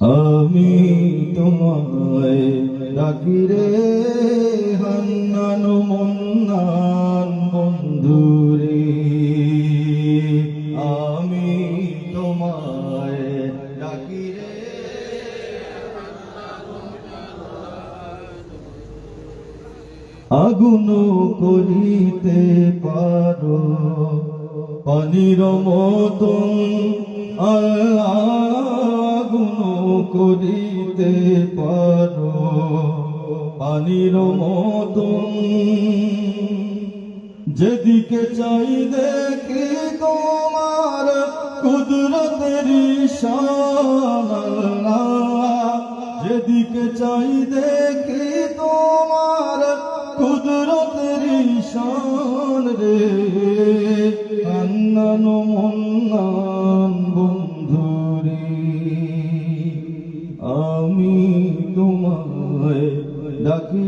আমি তোমায় ডাকি রে হান্নান মন্নান বন্ধুরে। আমি তোমায় ডাকি রে আগুন করিতে পারো, পানির মতন আগুন করিতে পারো পানির মতন যেদিকে চাই দেখি তোমার কুদরতের। যেদিকে চাই দেখি তোমার কুদরতের শান রে আন্নান মন্নান ডাকি